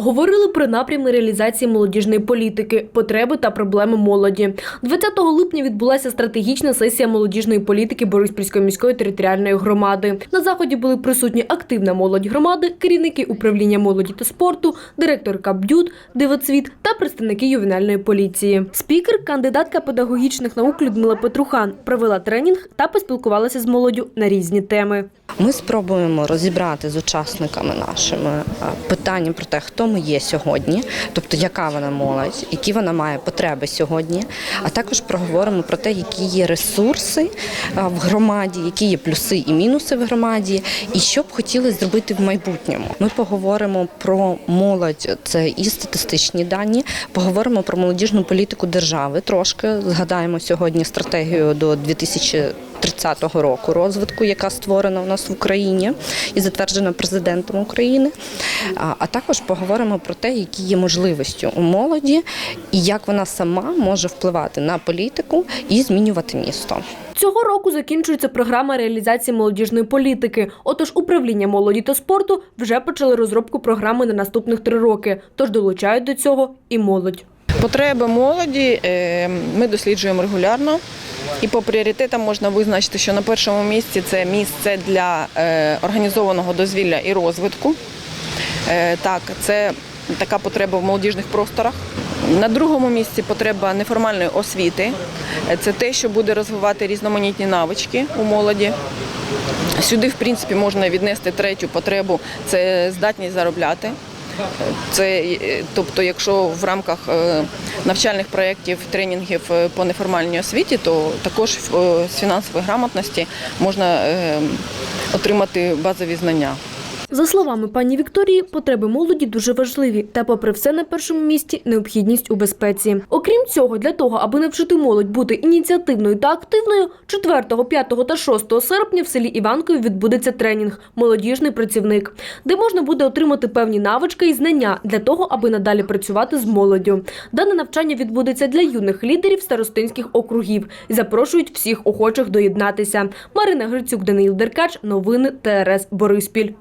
Говорили про напрями реалізації молодіжної політики, потреби та проблеми молоді. 20 липня відбулася стратегічна сесія молодіжної політики Бориспільської міської територіальної громади. На заході були присутні активна молодь громади, керівники управління молоді та спорту, директорка БДЮД, дивоцвіт та представники ювенальної поліції. Спікер, кандидатка педагогічних наук Людмила Петрухан, провела тренінг та поспілкувалася з молоддю на різні теми. Ми спробуємо розібрати з учасниками нашими питання про те, хто ми є сьогодні, тобто яка вона молодь, які вона має потреби сьогодні. А також проговоримо про те, які є ресурси в громаді, які є плюси і мінуси в громаді, і що б хотіли зробити в майбутньому. Ми поговоримо про молодь, це і статистичні дані. Поговоримо про молодіжну політику держави. Трошки згадаємо сьогодні стратегію до 2000 30-го року розвитку, яка створена у нас в Україні і затверджена президентом України. А, також поговоримо про те, які є можливості у молоді і як вона сама може впливати на політику і змінювати місто. Цього року закінчується програма реалізації молодіжної політики. Отож, управління молоді та спорту вже почали розробку програми на наступних три роки. Тож долучають до цього і молодь. Потреби молоді е, ми досліджуємо регулярно. І по пріоритетам можна визначити, що на першому місці це місце для е, організованого дозвілля і розвитку. Е, Так, це така потреба в молодіжних просторах. На другому місці потреба неформальної освіти. Це те, що буде розвивати різноманітні навички у молоді. Сюди, в принципі, можна віднести третю потребу це здатність заробляти. Це, е, тобто, якщо в рамках е, навчальних проєктів, тренінгів е, по неформальній освіті, то також з фінансової грамотності можна отримати базові знання. За словами пані Вікторії, потреби молоді дуже важливі, та, попри все, на першому місці необхідність у безпеці. Окрім цього, для того, аби навчити молодь бути ініціативною та активною, 4, 5 та 6 серпня в селі Іванкові відбудеться тренінг Молодіжний працівник, де можна буде отримати певні навички і знання для того, аби надалі працювати з молоддю. Дане навчання відбудеться для юних лідерів старостинських округів запрошують всіх охочих доєднатися. Марина Грицюк, Даниїл Деркач, новини ТРС Бориспіль.